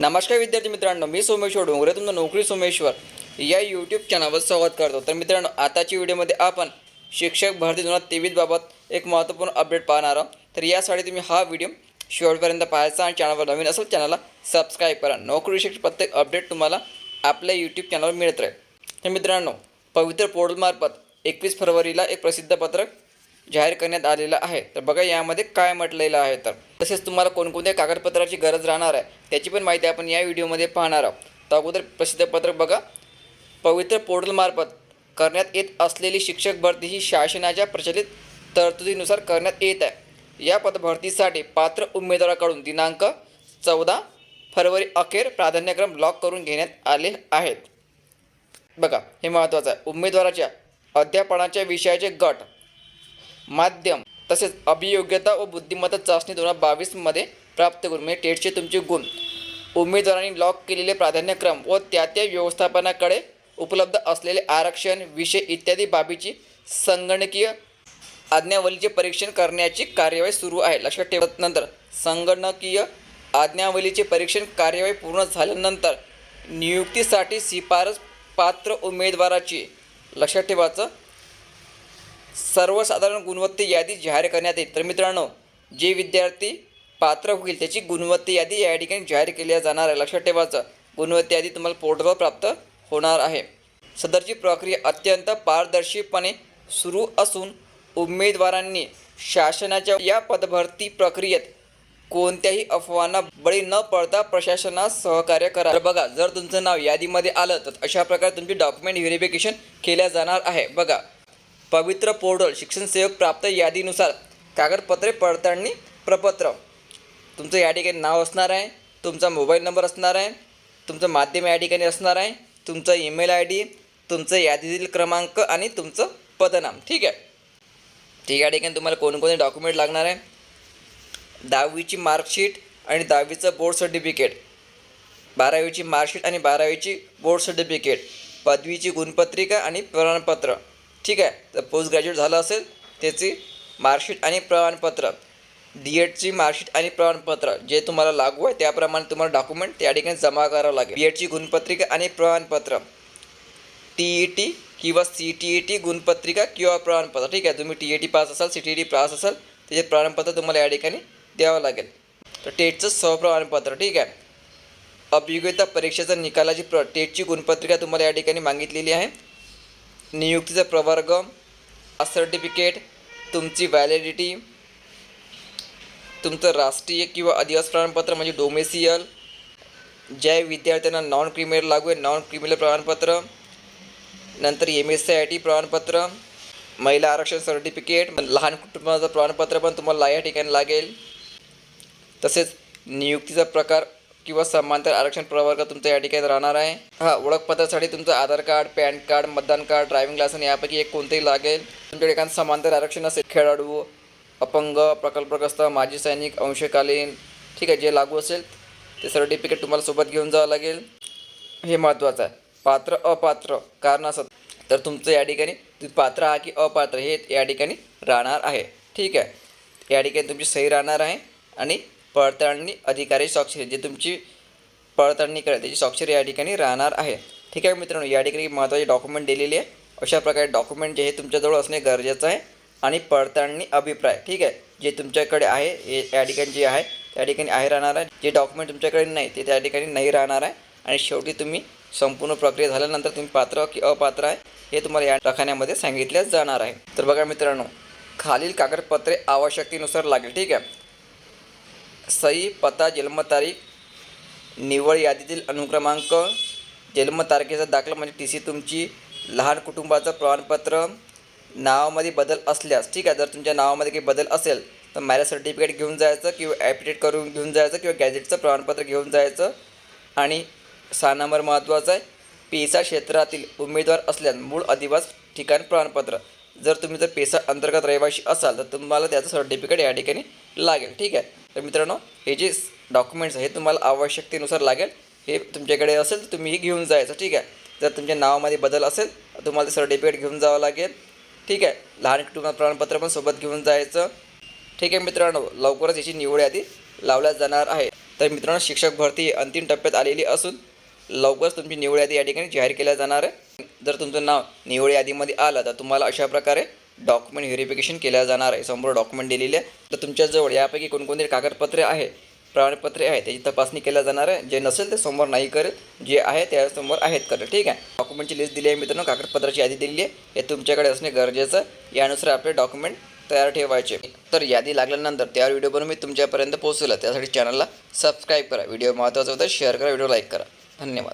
नमस्कार विद्यार्थी मित्रांनो मी सोमेश्वर डोंगरे तुमचं नोकरी सोमेश्वर या यूट्यूब चॅनलवर स्वागत करतो. तर मित्रांनो आताच्या व्हिडिओमध्ये आपण शिक्षक भरती दोन हजार तेवीसबाबत एक महत्त्वपूर्ण अपडेट पाहणार आहोत. तर यासाठी तुम्ही हा व्हिडिओ शेवटपर्यंत पाहायचा आणि चॅनलवर नवीन असेल चॅनलला सबस्क्राईब करा. नोकरी शिक्षक प्रत्येक अपडेट तुम्हाला आपल्या यूट्यूब चॅनलवर मिळत राहील. तर मित्रांनो पवित्र पोर्टलमार्फत एकवीस फरवरीला एक प्रसिद्ध पत्रक जाहीर करण्यात आलेलं आहे. तर बघा यामध्ये काय म्हटलेलं आहे तर. तसेच तुम्हाला कोणकोणत्या कागदपत्राची गरज राहणार आहे त्याची पण माहिती आपण या व्हिडिओमध्ये पाहणार आहोत. तर अगोदर प्रसिद्ध पत्रक बघा. पवित्र पोर्टलमार्फत करण्यात येत असलेली शिक्षक भरती ही शासनाच्या प्रचलित तरतुदीनुसार करण्यात येत आहे. या पदभरतीसाठी पात्र उमेदवाराकडून दिनांक चौदा फरवरी अखेर प्राधान्यक्रम ब्लॉक करून घेण्यात आले आहेत. बघा हे महत्त्वाचं आहे. उमेदवाराच्या अध्यापनाच्या विषयाचे गट माध्यम तसेच अभियोग्यता व बुद्धिमत्ता चाचणी दोन हजार बावीसमध्ये प्राप्त करून म्हणजे टेटचे तुमचे गुण. उमेदवारांनी लॉक केलेले प्राधान्यक्रम व त्या त्या व्यवस्थापनाकडे उपलब्ध असलेले आरक्षण विषय इत्यादी बाबीची संगणकीय आज्ञावलीचे परीक्षण करण्याची कार्यवाही सुरू आहे. लक्षात ठेवत नंतर संगणकीय आज्ञावलीचे परीक्षण कार्यवाही पूर्ण झाल्यानंतर नियुक्तीसाठी शिफारस पात्र उमेदवाराची लक्षात ठेवायचं सर्वसाधारण गुणवत्ते यादी जाहीर करण्यात येईल. तर मित्रांनो जे विद्यार्थी पात्र होईल त्याची गुणवत्ता यादी या ठिकाणी जाहीर केली जाणार आहे. लक्षात ठेवायचं गुणवत्ता यादी तुम्हाला पोर्टलवर प्राप्त होणार आहे. सदरची प्रक्रिया अत्यंत पारदर्शीपणे सुरू असून उमेदवारांनी शासनाच्या या पदभरती प्रक्रियेत कोणत्याही अफवांना बळी न पडता प्रशासनास सहकार्य करा. बघा जर तुमचं नाव यादीमध्ये आलं तर अशा प्रकारे तुमची डॉक्युमेंट व्हेरिफिकेशन केल्या जाणार आहे. बघा पवित्र पोर्टल शिक्षण सेवक प्राप्त यादीनुसार कागदपत्रे पडताळणी प्रपत्र. तुमचं या ठिकाणी नाव असणार आहे तुमचा मोबाईल नंबर असणार आहे तुमचं माध्यम या ठिकाणी असणार आहे तुमचं ईमेल आय डी तुमचं यादीतील क्रमांक आणि तुमचं पदनाम. ठीक आहे? ठीक या ठिकाणी तुम्हाला कोणकोणते डॉक्युमेंट लागणार आहे? दहावीची मार्कशीट आणि दहावीचं बोर्ड सर्टिफिकेट. बारावीची मार्कशीट आणि बारावीची बोर्ड सर्टिफिकेट. पदवीची गुणपत्रिका आणि प्रमाणपत्र. ठीक आहे? तर पोस्ट ग्रॅज्युएट झालं असेल त्याची मार्कशीट आणि प्रमाणपत्र. डी एडची मार्कशीट आणि प्रमाणपत्र जे तुम्हाला लागू आहे त्याप्रमाणे तुम्हाला डॉक्युमेंट त्या ठिकाणी जमा करावं लागेल. बी एडची गुणपत्रिका आणि प्रमाणपत्र. टी ई टी किंवा सी टी ई टी गुणपत्रिका किंवा प्रमाणपत्र. ठीक आहे तुम्ही टी ई टी पास असाल C T E T pass असाल त्याचे प्रमाणपत्र तुम्हाला या ठिकाणी द्यावं लागेल. तर टेटचं सहप्रमाणपत्र ठीक आहे. अभियोग्यता परीक्षेचा निकालाची प्र टेटची गुणपत्रिका तुम्हाला या ठिकाणी मागितलेली आहे. नियुक्तीचा प्रवर्ग सर्टिफिकेट तुमची व्हॅलिडिटी तुमचं राष्ट्रीय किंवा अधिवास प्रमाणपत्र म्हणजे डोमेसियल ज्या विद्यार्थ्यांना नॉन क्रिमिनल लागू आहे नॉन क्रिमिनल प्रमाणपत्र. नंतर M S C I T प्रमाणपत्र. महिला आरक्षण सर्टिफिकेट लहान कुटुंबाचं प्रमाणपत्र पण तुम्हाला या ठिकाणी लागेल. तसेच नियुक्तीचा प्रकार किंवा समांतर आरक्षण प्रवर्ग तुमचा या ठिकाणी राहणार आहे. हा ओळखपत्रासाठी तुमचं आधार कार्ड पॅन कार्ड मतदान कार्ड ड्रायव्हिंग लायसन यापैकी एक कोणतंही लागेल. तुमच्याकडे एखादं समांतर आरक्षण असेल खेळाडू अपंग प्रकल्पग्रस्त माजी सैनिक अंशकालीन ठीक आहे जे लागू असेल ते सर्टिफिकेट तुम्हाला सोबत घेऊन जावं लागेल. हे महत्त्वाचं आहे. पात्र अपात्र कारण असत तर तुमचं या ठिकाणी पात्र आहात की अपात्र हे या ठिकाणी राहणार आहे. ठीक आहे? या ठिकाणी तुमची सही राहणार आहे आणि पडताळणी अधिकारी स्वाक्षरी जे तुमची पडताळणी करेल त्याची स्वाक्षरी या ठिकाणी राहणार आहे. ठीक आहे मित्रांनो? या ठिकाणी महत्त्वाचे डॉक्युमेंट दिलेली आहे. अशा प्रकारे डॉक्युमेंट जे हे तुमच्याजवळ असणे गरजेचं आहे. आणि पडताळणी अभिप्राय. ठीक आहे? जे तुमच्याकडे आहे हे या ठिकाणी जे आहे त्या ठिकाणी आहे राहणार आहे. जे डॉक्युमेंट तुमच्याकडे नाही ते त्या ठिकाणी नाही राहणार आहे. आणि शेवटी तुम्ही संपूर्ण प्रक्रिया झाल्यानंतर तुम्ही पात्र की अपात्र आहे हे तुम्हाला या रखान्यामध्ये सांगितलं जाणार आहे. तर बघा मित्रांनो खालील कागदपत्रे आवश्यकतेनुसार लागेल. ठीक आहे? सही पत्ता जन्मतारीख निवड यादीतील अनुक्रमांक जन्मतारखेचा दाखला म्हणजे टी सी तुमची लहान कुटुंबाचं प्रमाणपत्र नावामध्ये बदल असल्यास ठीक आहे जर तुमच्या नावामध्ये काही बदल असेल तर मॅरेज सर्टिफिकेट घेऊन जायचं किंवा ॲप्टिट्यूड करून घेऊन जायचं किंवा गॅजेटचं प्रमाणपत्र घेऊन जायचं. आणि सहा नंबर महत्त्वाचा आहे पेसा क्षेत्रातील उमेदवार असल्यास मूळ अधिवास ठिकाण प्रमाणपत्र. जर तुम्ही जर पेसा अंतर्गत रहिवाशी असाल तर तुम्हाला त्याचं सर्टिफिकेट या ठिकाणी लागेल ठीक आहे. तर मित्रांनो हे जे डॉक्युमेंट्स आहे हे तुम्हाला आवश्यकतेनुसार लागेल. हे तुमच्याकडे असेल तर तुम्ही हे घेऊन जायचं ठीक आहे. जर तुमच्या नावामध्ये बदल असेल तर तुम्हाला सर्टिफिकेट घेऊन जावं लागेल. ठीक आहे. लहान कुटुंबात प्रमाणपत्र पण सोबत घेऊन जायचं. ठीक आहे मित्रांनो लवकरच याची निवड यादी लावल्या जाणार आहे. तर मित्रांनो शिक्षक भरती अंतिम टप्प्यात आलेली असून लवकरच तुमची निवड यादी या ठिकाणी जाहीर केल्या जाणार आहे. जर तुमचं नाव निवड यादीमध्ये आलं तर तुम्हाला अशा प्रकारे डॉक्युमेंट व्हेरिफिकेशन केल्या जाणार आहे. समोर डॉक्युमेंट दिलेले आहे. तर तुमच्याजवळ यापैकी कोणकोणते कागदपत्रे आहे प्रमाणपत्रे आहे त्याची तपासणी केल्या जाणार आहे. जे नसेल ते समोर नाही करेल. जे आहे त्या समोर आहेत करेल. ठीक आहे? डॉक्युमेंटची लिस्ट दिली आहे मित्रांनो. कागदपत्राची यादी दिली आहे. हे तुमच्याकडे असणे गरजेचं यानुसार आपले डॉक्युमेंट तयार ठेवायचे. तर यादी लागल्यानंतर त्यावर व्हिडिओ बनवून मी तुमच्यापर्यंत पोहोचवलं त्यासाठी चॅनलला सबस्क्राईब करा. व्हिडिओ महत्त्वाचा होता शेअर करा व्हिडिओ लाईक करा. धन्यवाद.